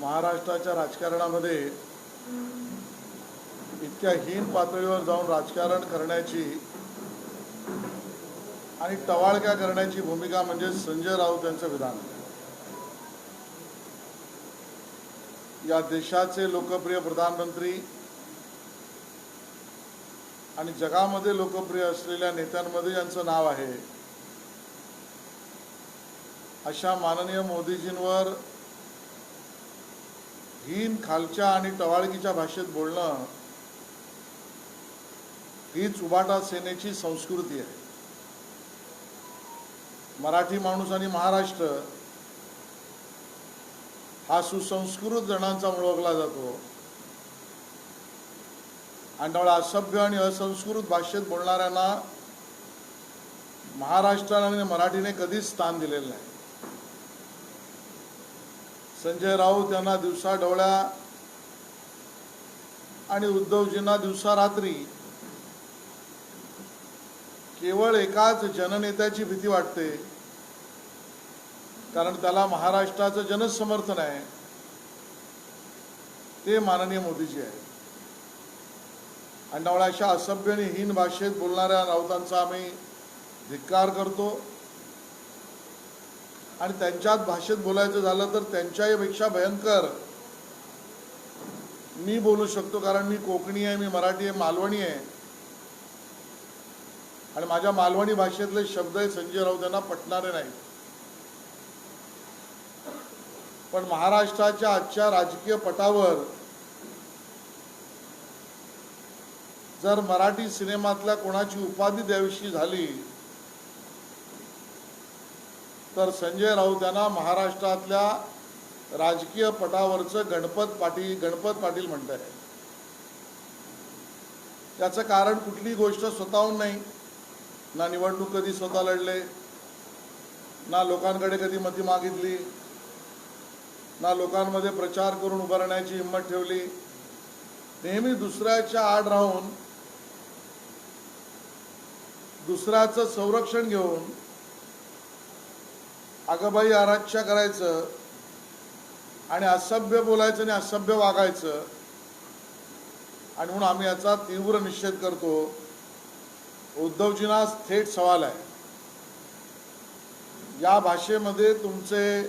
महाराष्ट्राच्या राजकारणामध्ये इतक्या हीन पातळीवर जाऊन राजकारण करण्याची आणि टवाळक्या करण्याची भूमिका म्हणजे संजय राऊत यांचं विधान. या देशाचे लोकप्रिय प्रधानमंत्री आणि जगामध्ये लोकप्रिय असलेल्या नेत्यांमध्ये यांचं नाव आहे. अशा माननीय मोदीजींवर हीन खालच्या आणि टवाळकीच्या भाषेत बोलणं हीच उबाटा सेनेची संस्कृती आहे. मराठी माणूस आणि महाराष्ट्र हा सुसंस्कृत जणांचा ओळखला जातो. आणि त्यामुळे असभ्य आणि असंस्कृत भाषेत बोलणाऱ्यांना महाराष्ट्र आणि मराठीने कधीच स्थान दिलेलं नाही. संजय राऊत यांना दिवसा डोळ्या आणि उद्धवजींना दिवसा रात्री केवळ एकाच जननेत्याची भीती वाटते. कारण त्याला महाराष्ट्राचं जनसमर्थन आहे. ते माननीय मोदीजी आहे. आणि अशा असभ्य आणि हीन भाषेत बोलणाऱ्या राऊतांचा आम्ही धिक्कार करतो. आणि त्यांच्यात भाषेत बोलायचं झालं तर त्यांच्यापेक्षा भयंकर. मी बोलू शकतो कारण मी कोकणी आहे मी मराठी आहे मालवणी आहे. आणि माझ्या मालवणी भाषेतले शब्द आहे संजय राऊत यांना पटणारे नाहीत. पण महाराष्ट्राच्या आजच्या राजकीय पटावर जर मराठी सिनेमातल्या कोणाची उपाधी द्यावीशी झाली तर संजय राऊत यांना महाराष्ट्रातल्या राजकीय पटावरचं गणपत पाटील गणपत पाटील म्हणत आहे त्याचं कारण कुठली गोष्ट स्वतःहून नाही. ना निवडणूक कधी स्वतः लढले ना लोकांकडे कधी मती मागितली ना लोकांमध्ये प्रचार करून उभारण्याची हिंमत ठेवली. नेहमी दुसऱ्याच्या आड राहून दुसऱ्याचं संरक्षण घेऊन आगबाई आराध्या करायचं आणि असभ्य बोलायचं आणि असभ्य वागायचं. आणि म्हणून आम्ही याचा तीव्र निषेध करतो. उद्धवजींना थेट सवाल आहे. या भाषेमध्ये तुमचे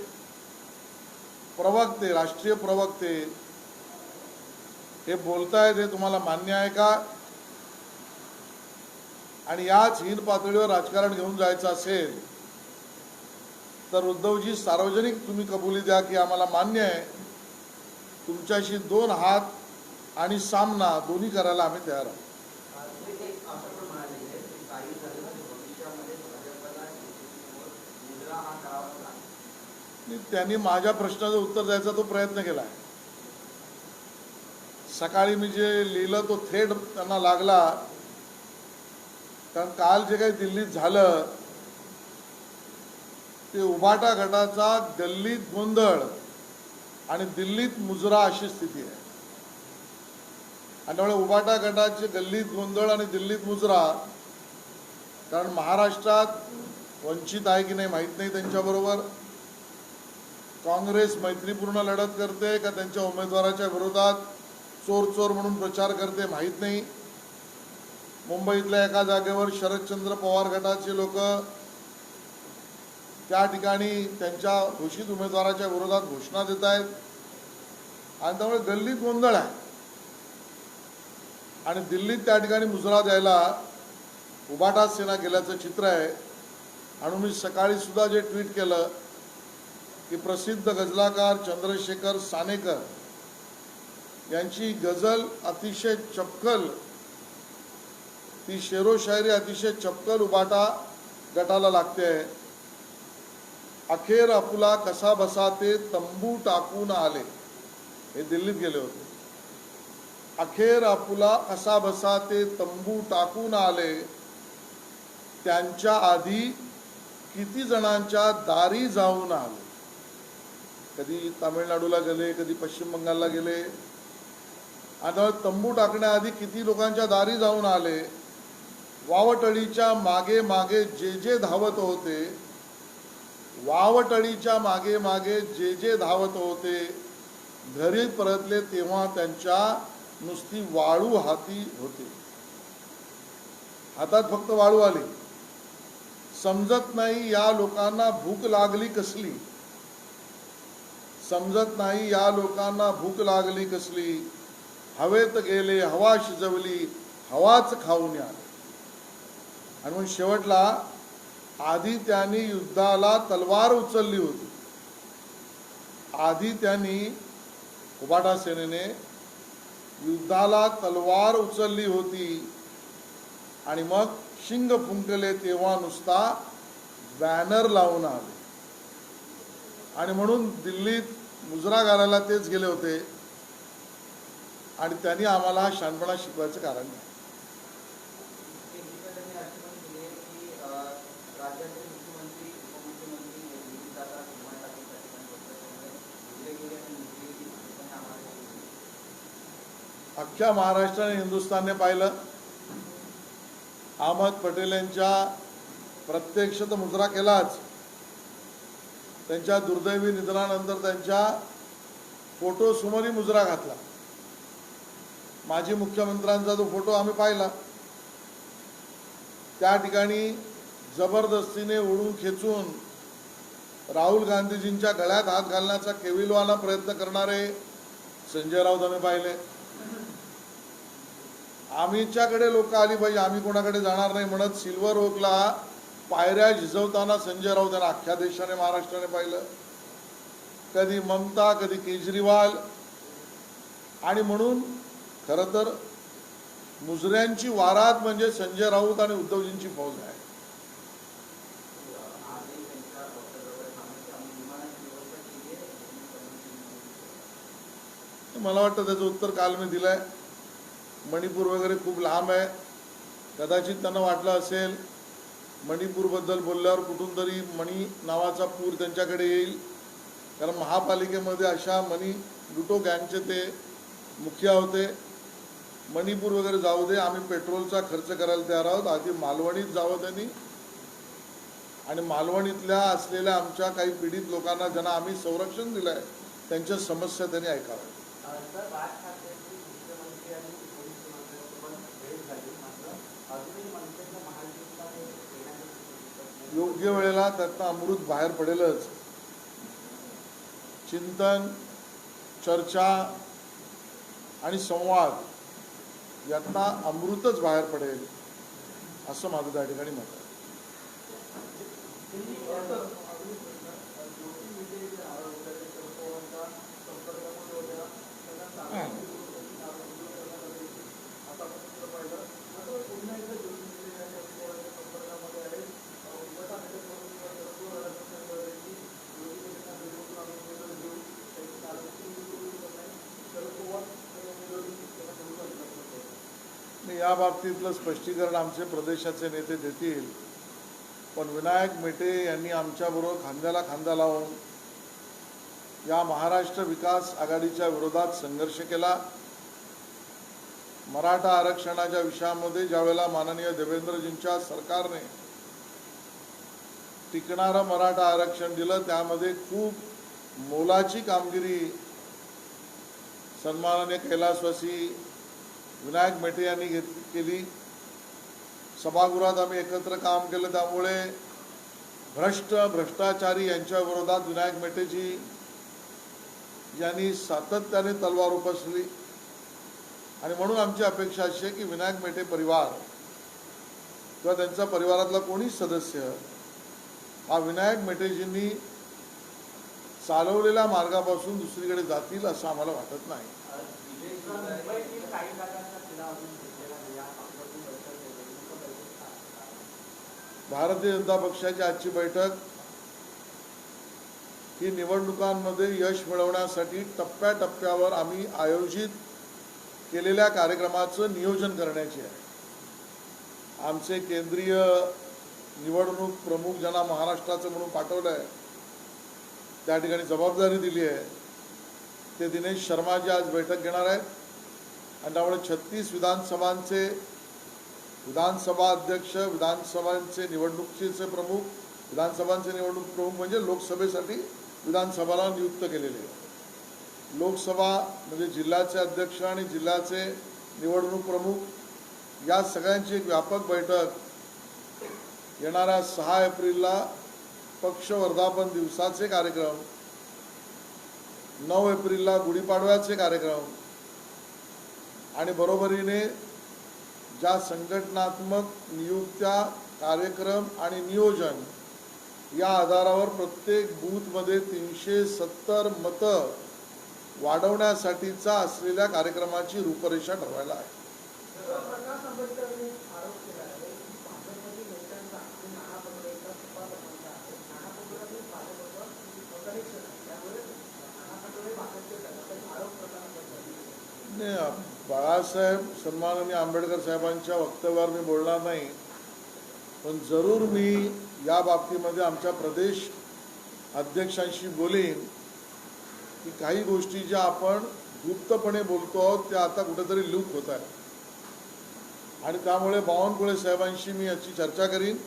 प्रवक्ते राष्ट्रीय प्रवक्ते हे बोलतायत हे तुम्हाला मान्य आहे का? आणि याच हीन पातळीवर राजकारण घेऊन जायचं असेल तर उद्धवजी सार्वजनिक तुम्ही कबुली द्या की आम्हाला मान्य आहे. तुमच्याशी दोन हात आणि सामना दोन्ही करायला आम्ही तयार आहोत. त्यांनी माझ्या प्रश्नाचं उत्तर द्यायचा तो प्रयत्न केला. आहे सकाळी मी जे लिहिलं तो थेट त्यांना लागला. कारण काल जे काही दिल्लीत झालं ते उभाटा गटाचा गल्लीत गोंधळ आणि दिल्लीत मुजरा अशी स्थिती आहे. आणि त्यामुळे उभाटा गटाचे गल्लीत गोंधळ आणि दिल्लीत मुजरा कारण महाराष्ट्रात वंचित आहे की नाही माहीत नाही त्यांच्याबरोबर. काँग्रेस मैत्रीपूर्ण लढत करते का त्यांच्या उमेदवाराच्या विरोधात चोर चोर म्हणून प्रचार करते माहीत नाही. मुंबईतल्या एका जागेवर शरदचंद्र पवार गटाचे लोक त्या ठिकाणी त्यांच्या घोषित उमेदवाराच्या विरोधात घोषणा देत आहेत. आणि त्यामुळे गल्लीत गोंधळ आहे. आणि दिल्लीत त्या ठिकाणी मुजरा द्यायला उबाटा सेना गेल्याचं चित्र आहे. आणि मी सकाळी सुद्धा जे ट्विट केलं की प्रसिद्ध गझलाकार चंद्रशेखर सानेकर यांची गझल अतिशय चपकल ती शेरो शायरी अतिशय चपकल उबाटा गटाला लागते. अखेर आपुला कसा बसा ते तंबू टाकून आले. हे दिल्लीत गेले होते. अखेर आपुला कसा बसा ते तंबू टाकून आले. त्यांच्या आधी किती जणांच्या दारी जाऊन आले. कधी तामिळनाडूला गेले कधी पश्चिम बंगालला गेले. आता तंबू टाकण्याआधी किती लोकांच्या दारी जाऊन आले? वावटळीच्या मागे मागे जे जे धावत होते वावटळीच्या मागे मागे जे जे धावत होते घरी परतले तेव्हा त्यांच्या नुसती वाळू हाती होती. हातात फक्त वाळू आली. समजत नाही या लोकांना भूक लागली कसली. समजत नाही या लोकांना भूक लागली कसली. हवेत गेले हवा शिजवली हवाच खाऊन आले. आणि मग शेवटला आधी त्यांनी युद्धाला तलवार उचलली होती. आधी त्यांनी उबाटा सेनेने युद्धाला तलवार उचलली होती. आणि मग शिंग फुंकले तेव्हा नुसता बॅनर लावून आले. आणि म्हणून दिल्लीत मुजरा घालायला तेच गेले होते. आणि त्यांनी आम्हाला शानपणा शिकवायचं कारण नाही त्यांनी असे पण दिले की अं, राज्याचे मुख्यमंत्री उपमुख्यमंत्री हे दिल्लीत जातात विमान टाकीसाठी पण बोलतात त्यामुळे उजवे गेले आणि निघले गेली माहिती आम्हाला दिली. अख्ख्या महाराष्ट्राने हिंदुस्थानने पाहिलं. अहमद पटेल यांच्या प्रत्यक्ष तर मुजरा केलाच. त्यांच्या दुर्दैवी निधनानंतर त्यांच्या फोटो समोरही मुजरा घातला. माजी मुख्यमंत्र्यांचा जो फोटो आम्ही पाहिला त्या ठिकाणी जबरदस्तीने ओढून खेचून राहुल गांधीजींच्या गळ्यात हात घालण्याचा केविलवाना प्रयत्न करणारे संजय राऊत आम्ही पाहिले. आम्हीच्याकडे लोक आली पाहिजे आम्ही कोणाकडे जाणार नाही म्हणत सिल्वर ओकला पायऱ्या झिजवताना संजय राऊत यांना अख्ख्या देशाने महाराष्ट्राने पाहिलं. कधी ममता कधी केजरीवाल. आणि म्हणून खरं तर मुजऱ्यांची वारात म्हणजे संजय राऊत आणि उद्धवजींची फौज आहे. मला वाटतं त्याचं उत्तर काल मी दिलंय. मणिपूर वगैरे खूप लांब आहे. कदाचित त्यांना वाटलं असेल मणिपूरबद्दल बोलल्यावर कुठून तरी मणी नावाचा पूर त्यांच्याकडे येईल. कारण महापालिकेमध्ये अशा मणी लुटो गँगचे ते मुखिया होते. मणिपूर वगैरे जाऊ दे आम्ही पेट्रोलचा खर्च करायला तयार आहोत. आधी मालवणीत जावं त्यांनी. आणि मालवणीतल्या असलेल्या आमच्या काही पीडित लोकांना ज्यांना आम्ही संरक्षण दिलं आहे त्यांच्या समस्या त्यांनी ऐकाव्या योग्य वेळेला त्यातनं अमृत बाहेर पडेलच. चिंतन चर्चा आणि संवाद यातनं अमृतच बाहेर पडेल असं माझं त्या ठिकाणी मत आहे. या बाबतीतलं स्पष्टीकरण आमचे प्रदेशाचे नेते देतील. पण विनायक मेटे यांनी आमच्याबरोबर खांद्याला खांदा लावून या महाराष्ट्र विकास आघाडीच्या विरोधात संघर्ष केला. मराठा आरक्षणाच्या विषयामध्ये ज्यावेळेला माननीय देवेंद्रजींच्या सरकारने टिकणारं मराठा आरक्षण दिलं त्यामध्ये खूप मोलाची कामगिरी सन्माननीय कैलासवासी विनायक मेटे यांनी घेत केली. सभागृहात आम्ही एकत्र काम केलं. त्यामुळे भ्रष्ट भ्रष्टाचारी यांच्या विरोधात विनायक मेटेजी यांनी सातत्याने तलवार उपसली. आणि म्हणून आमची अपेक्षा अशी आहे की विनायक मेटे परिवार किंवा त्यांचा परिवारातला कोणीच सदस्य हा विनायक मेटेजींनी चालवलेल्या मार्गापासून दुसरीकडे जातील असं आम्हाला वाटत नाही मुंबईतील काही जागांचा तिढा अजून घेतलेला नाही या पक्षातून बैठक केली नेमकं बैठक का- भारतीय जनता पक्षाची आजची बैठक ही निवडणुकांमध्ये यश मिळवण्यासाठी टप्प्याटप्प्यावर आम्ही आयोजित केलेल्या कार्यक्रमाचं नियोजन करण्याची आहे. आमचे केंद्रीय निवडणूक प्रमुख ज्यांना महाराष्ट्राचं म्हणून पाठवलं आहे त्या ठिकाणी जबाबदारी दिली आहे. ते दिनेश शर्माजी आज बैठक घेणार आहेत. आणि त्यामुळे छत्तीस विधानसभांचे विधानसभा अध्यक्ष विधानसभांचे निवडणुकीचे प्रमुख विधानसभांचे निवडणूक प्रमुख म्हणजे लोकसभेसाठी विधानसभाला नियुक्त केलेले. लोकसभा म्हणजे जिल्ह्याचे अध्यक्ष आणि जिल्ह्याचे निवडणूक प्रमुख. या सगळ्यांची एक व्यापक बैठक येणाऱ्या सहा एप्रिलला पक्ष वर्धापन दिवसाचे कार्यक्रम नऊ एप्रिलला गुढीपाडव्याचे कार्यक्रम आणि बरोबरीने ज्या संघटनात्मक नियुक्त्या कार्यक्रम आणि नियोजन या आधारावर प्रत्येक बूथमध्ये तीनशे सत्तर मतं वाढवण्यासाठीचा असलेल्या कार्यक्रमाची रूपरेषा ठरवायला आहे. नाही बाळासाहेब सन्माननीय आंबेडकर साहेबांच्या वक्तव्यावर मी बोलणार नाही पण जरूर मी या बाबतीमध्ये आमच्या प्रदेश अध्यक्षांशी बोलेन की काही गोष्टी ज्या आपण गुप्तपणे बोलतो आहोत त्या आता कुठेतरी लूक होत आहेत. आणि त्यामुळे बावनकुळे साहेबांशी मी याची चर्चा करीन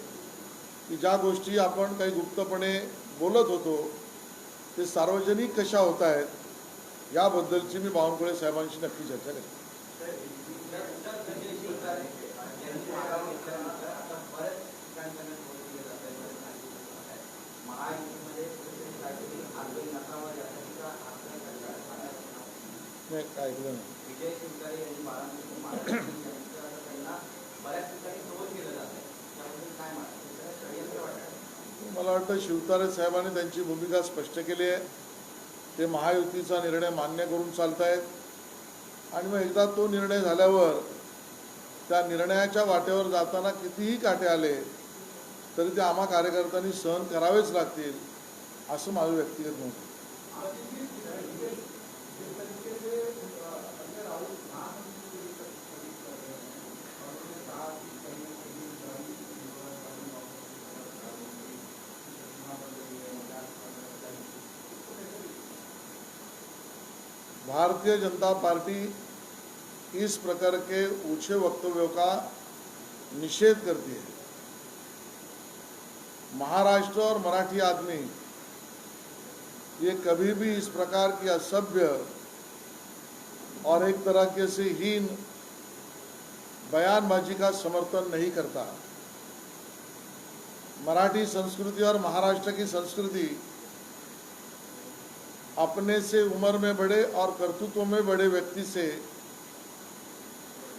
की ज्या गोष्टी आपण काही गुप्तपणे बोलत होतो ते सार्वजनिक कशा होत आहेत याबद्दलची मी बावनकुळे साहेबांशी नक्की चर्चा करेन. ऐकलं मला वाटतं शिवतारे साहेबांनी त्यांची भूमिका स्पष्ट केली आहे. ते महायुतीचा निर्णय मान्य करून चालत आहेत आणि मग एकदा तो निर्णय झाल्यावर त्या निर्णयाच्या वाटेवर जाताना कितीही काटे आले तरी ते आम्हा कार्यकर्त्यांनी सहन करावेच लागतील असं माझं व्यक्तिगत मत भारतीय जनता पार्टी इस प्रकार के ऊँचे वक्तव्यों का निषेध करती है। महाराष्ट्र और मराठी आदमी, ये कभी भी इस प्रकार की असभ्य और एक तरह के से हीन बयानबाजी का समर्थन नहीं करता। मराठी संस्कृति और महाराष्ट्र की संस्कृति अपने से उम्र में बड़े और कर्तृत्व में बड़े व्यक्ति से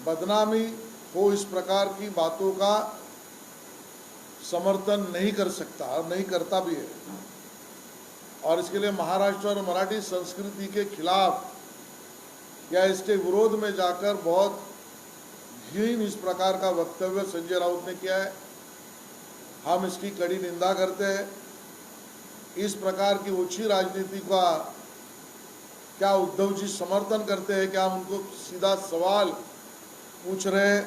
बदनामी हो इस प्रकार की बातों का समर्थन नहीं कर सकता और नहीं करता भी है। और इसके लिए महाराष्ट्र और मराठी संस्कृति के खिलाफ या इसके विरोध में जाकर बहुत हीन इस प्रकार का वक्तव्य संजय राउत ने किया है। हम इसकी कड़ी निंदा करते हैं। इस प्रकार की ऊँची राजनीति का क्या उद्धव जी समर्थन करते हैं? क्या उनको सीधा सवाल पूछ रहे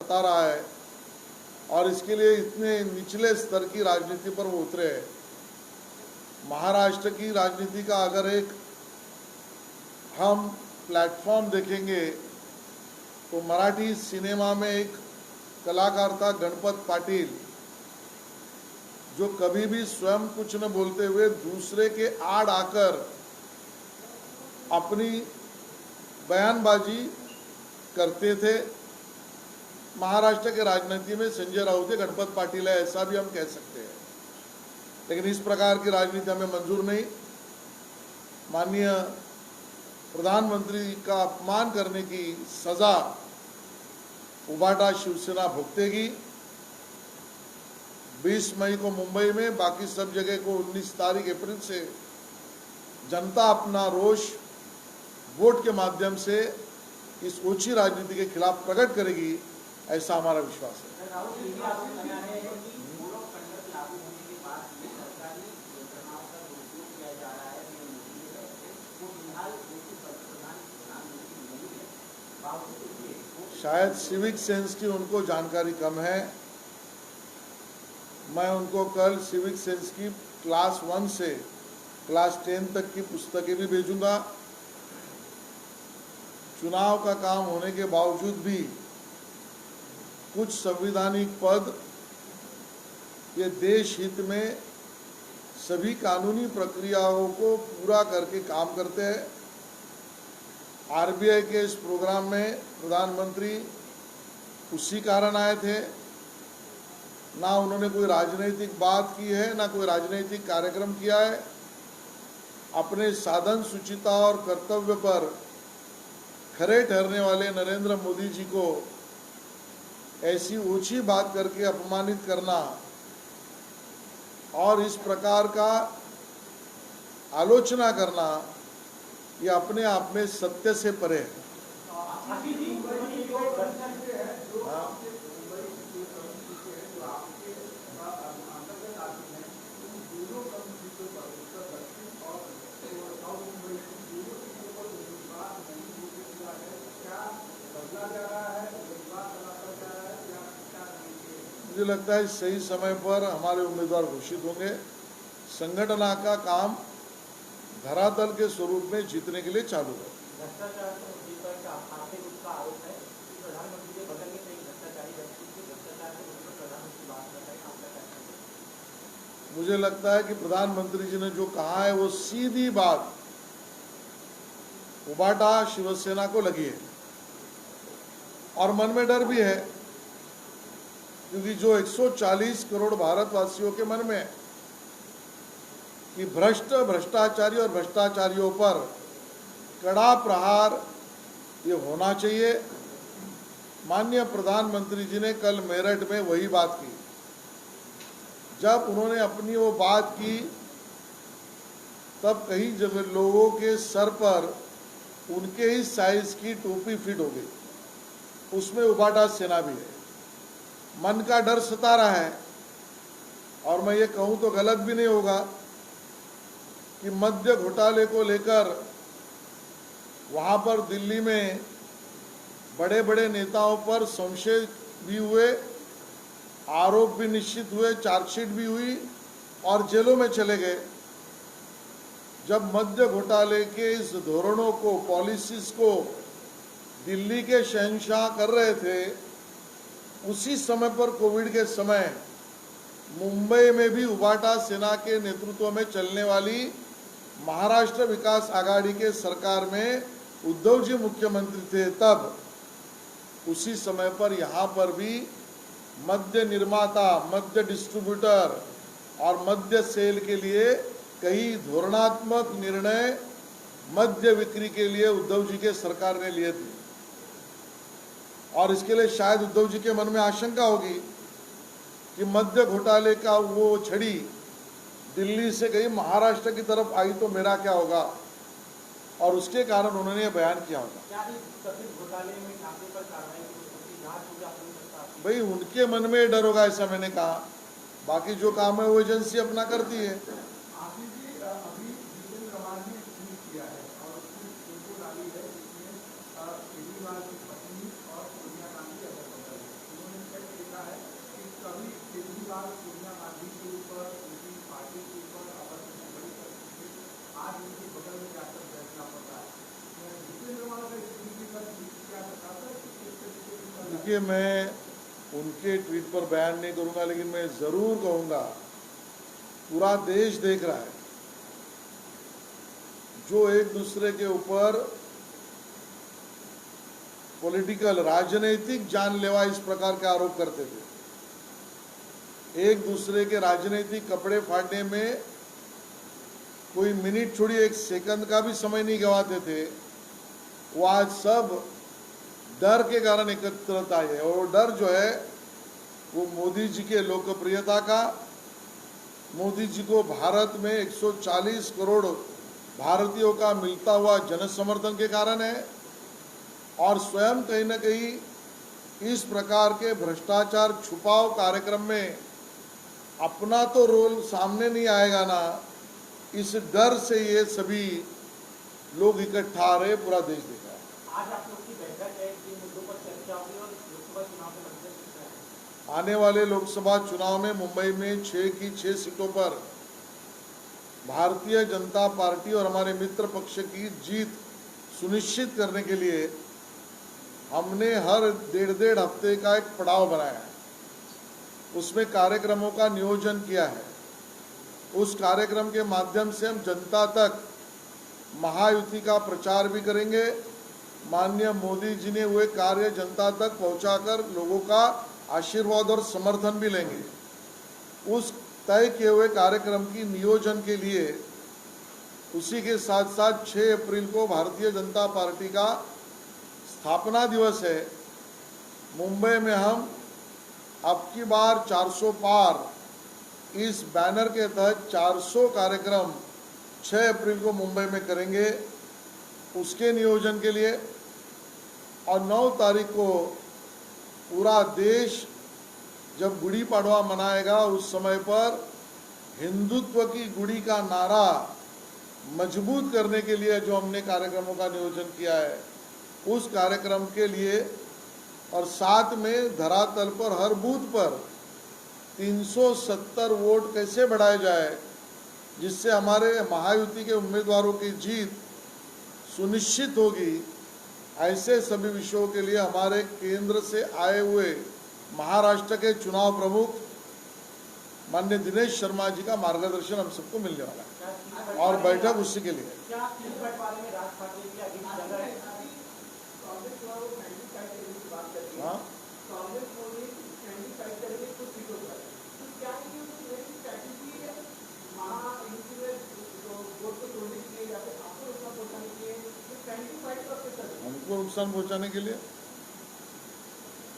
बता रहा है और इसके लिए इतने निचले स्तर की राजनीति पर वो उतरे हैं। महाराष्ट्र की राजनीति का अगर एक हम प्लेटफॉर्म देखेंगे तो मराठी सिनेमा में एक कलाकार था गणपत पाटिल, जो कभी भी स्वयं कुछ न बोलते हुए दूसरे के आड़ आकर अपनी बयानबाजी करते थे। महाराष्ट्र के राजनीति में संजय राउत है गणपत पाटिल है, ऐसा भी हम कह सकते हैं। लेकिन इस प्रकार की राजनीति हमें मंजूर नहीं। माननीय प्रधानमंत्री का अपमान करने की सजा उबाटा शिवसेना भुगतेगी। 20 मई को मुंबई में, बाकी सब जगह को 19 तारीख अप्रैल से जनता अपना रोष वोट के माध्यम से इस ऊँची राजनीति के खिलाफ प्रकट करेगी। ऐसा हमारा विश्वास है। शायद सिविक सेंस की उनको जानकारी कम है। मैं उनको कल सिविक सेंस की क्लास वन से क्लास टेन तक की पुस्तकें भी भेजूँगा। चुनाव का काम होने के बावजूद भी कुछ संविधानिक पद ये देश हित में सभी कानूनी प्रक्रियाओं को पूरा करके काम करते हैं। आरबीआई के इस प्रोग्राम में प्रधानमंत्री उसी कारण आए थे। ना उन्होंने कोई राजनीतिक बात की है, ना कोई राजनीतिक कार्यक्रम किया है। अपने साधन, सुचिता और कर्तव्य पर खरे ठहरने वाले नरेंद्र मोदी जी को ऐसी ऊँची बात करके अपमानित करना और इस प्रकार का आलोचना करना, ये अपने आप में सत्य से परे है। मुझे लगता है सही समय पर हमारे उम्मीदवार घोषित होंगे। संगठना का काम धरातल के स्वरूप में जीतने के लिए चालू है। मुझे लगता है कि प्रधानमंत्री जी ने जो कहा है वो सीधी बात उबाटा शिवसेना को लगी है। और मन में डर भी है क्योंकि जो 140 करोड़ भारतवासियों के मन में कि भ्रष्ट, भ्रष्टाचारी और भ्रष्टाचारियों पर कड़ा प्रहार ये होना चाहिए। माननीय प्रधानमंत्री जी ने कल मेरठ में वही बात की। जब उन्होंने अपनी वो बात की, तब कई जगह लोगों के सर पर उनके ही साइज़ की टोपी फिट हो गई। उसमें उबाटा सेना भी है। मन का डर सता रहा है। और मैं ये कहूँ तो गलत भी नहीं होगा कि मध्य घोटाले को लेकर वहाँ पर दिल्ली में बड़े बड़े नेताओं पर संशय भी हुए, आरोप भी निश्चित हुए, चार्जशीट भी हुई और जेलों में चले गए। जब मध्य घोटाले के इस धोरणों को पॉलिसीज़ को दिल्ली के शहनशाह कर रहे थे उसी समय पर कोविड के समय मुंबई में भी उबाटा सेना के नेतृत्व में चलने वाली महाराष्ट्र विकास आघाड़ी के सरकार में उद्धव जी मुख्यमंत्री थे तब, उसी समय पर यहाँ पर भी मद्य निर्माता, मद्य डिस्ट्रीब्यूटर और मद्य सेल के लिए कई धोरणात्मक निर्णय मद्य बिक्री के लिए उद्धव जी के सरकार ने लिए थे। और इसके लिए शायद उद्धव जी के मन में आशंका होगी कि मध्य घोटाले का वो छड़ी दिल्ली से गई महाराष्ट्र की तरफ़ आई तो मेरा क्या होगा? और उसके कारण उन्होंने ये बयान किया होगा। है भाई उनके मन में डर होगा ऐसा मैंने कहा। बाकी जो काम है वो एजेंसी अपना करती है आशीष जी अ, अभी जितेंद्र कुमार ने ट्वीट किया है और उसकी फ़ोटो डाली है जिसमें अ, केजरीवाल की पत्नी और सोनिया गांधी अगर बदल है उन्होंने टेक्स्ट लिखा है कि कभी केजरीवाल सोनिया गांधी के ऊपर उनकी पार्टी के ऊपर आपस में बड़ी करती थी आज उनके बगल में जाकर बैठना पड़ता है अ, जितेंद्र कुमार का इस ट्वीट पर ट्वीट किया बताता है कि किस तरीके की देखिए मैं उनके ट्वीट पर बयान नहीं करूँगा, लेकिन मैं ज़रूर कहूँगा, पूरा देश देख रहा है, जो एक दूसरे के ऊपर पॉलिटिकल राजनीतिक जानलेवा इस प्रकार के आरोप करते थे। एक दूसरे के राजनीतिक कपड़े फाड़ने में कोई मिनट छोड़ी एक सेकंड का भी समय नहीं गवाते थे। वो आज सब डर के कारण एकत्रित हैं। और डर जो है, वो मोदी जी के लोकप्रियता का, मोदी जी को भारत में 140 करोड़ भारतीयों का मिलता हुआ जन समर्थन के कारण है। और स्वयं कहीं ना कहीं इस प्रकार के भ्रष्टाचार छुपाव कार्यक्रम में अपना तो रोल सामने नहीं आएगा ना, इस डर से ये सभी लोग इकट्ठा रहे, पूरा देश देखा आप लोग की बैठक है जिन मुद्दों पर चर्चा होगी लोकसभा चुनाव के नज़दीक कितना है आने वाले लोकसभा चुनाव में मुंबई में छह की छह सीटों पर भारतीय जनता पार्टी और हमारे मित्र पक्ष की जीत सुनिश्चित करने के लिए हमने हर डेढ़ डेढ़ हफ़्ते का एक पड़ाव बनाया है। उसमें कार्यक्रमों का नियोजन किया है। उस कार्यक्रम के माध्यम से हम जनता तक महायुति का प्रचार भी करेंगे। माननीय मोदी जी ने हुए कार्य जनता तक पहुंचाकर लोगों का आशीर्वाद और समर्थन भी लेंगे। उस तय किए हुए कार्यक्रम की नियोजन के लिए उसी के साथ साथ 6 अप्रैल को भारतीय जनता पार्टी का स्थापना दिवस है। मुंबई में हम अब की बार 400 पार इस बैनर के तहत 400 कार्यक्रम 6 अप्रैल को मुंबई में करेंगे। उसके नियोजन के लिए और 9 तारीख को पूरा देश जब गुड़ी पाड़वा मनाएगा, उस समय पर हिंदुत्व की गुड़ी का नारा मज़बूत करने के लिए जो हमने कार्यक्रमों का नियोजन किया है, उस कार्यक्रम के लिए और साथ में धरातल पर, हर बूथ पर 370 वोट कैसे बढ़ाए जाए, जिससे हमारे महायुति के उम्मीदवारों की जीत सुनिश्चित होगी। ऐसे सभी विषयों के लिए हमारे केंद्र से आए हुए महाराष्ट्र के चुनाव प्रमुख माननीय दिनेश शर्मा जी का मार्गदर्शन हम सबको मिलने वाला है और बैठक उसी के लिए है। हमको नुकसान पहुँचाने के लिए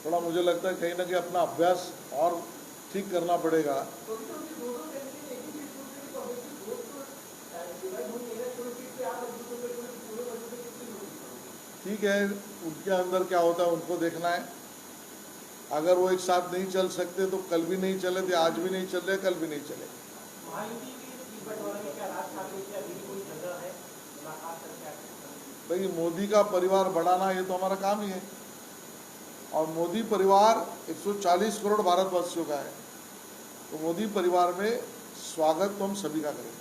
थोड़ा मुझे लगता है कहीं ना कहीं अपना अभ्यास और ठीक करना पड़ेगा। ठीक है, उनके अंदर क्या होता है उनको देखना है। अगर वो एक साथ नहीं चल सकते तो कल भी नहीं चले थे, आज भी नहीं चल रहे, कल भी नहीं चले। भाई मोदी का परिवार बढ़ाना ये तो हमारा काम ही है। और मोदी परिवार 140 करोड़ भारतवासियों का है। तो मोदी परिवार में स्वागत तो हम सभी का करेंगे।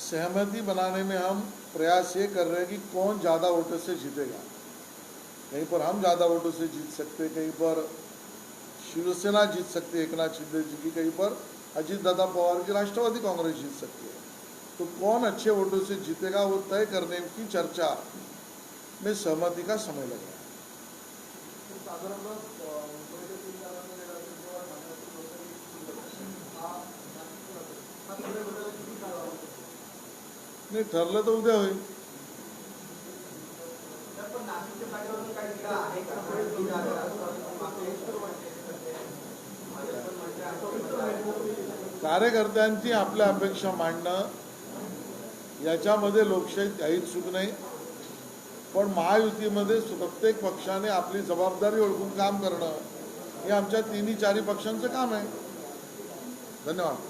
सहमति बनाने में हम प्रयास ये कर रहे हैं कि कौन ज़्यादा वोटों से जीतेगा। कहीं पर हम ज़्यादा वोटों से जीत सकते हैं, कहीं पर शिवसेना जीत सकती है एक नाथ शिंदे जी की, कहीं पर अजीत दादा पवार की, राष्ट्रवादी कांग्रेस जीत सकती है। तो कौन अच्छे वोटों से जीतेगा, वो तय करने की चर्चा में सहमति का समय लगेगा। साधारणतः नाही ठरलं तर उद्या होईल. कार्यकर्त्यांची आपल्या अपेक्षा मांडणं याच्यामध्ये लोकशाही काहीच चूक नाही. पण महायुतीमध्ये प्रत्येक पक्षाने आपली जबाबदारी ओळखून काम करणं हे आमच्या तिन्ही चारी पक्षांचं काम आहे. धन्यवाद.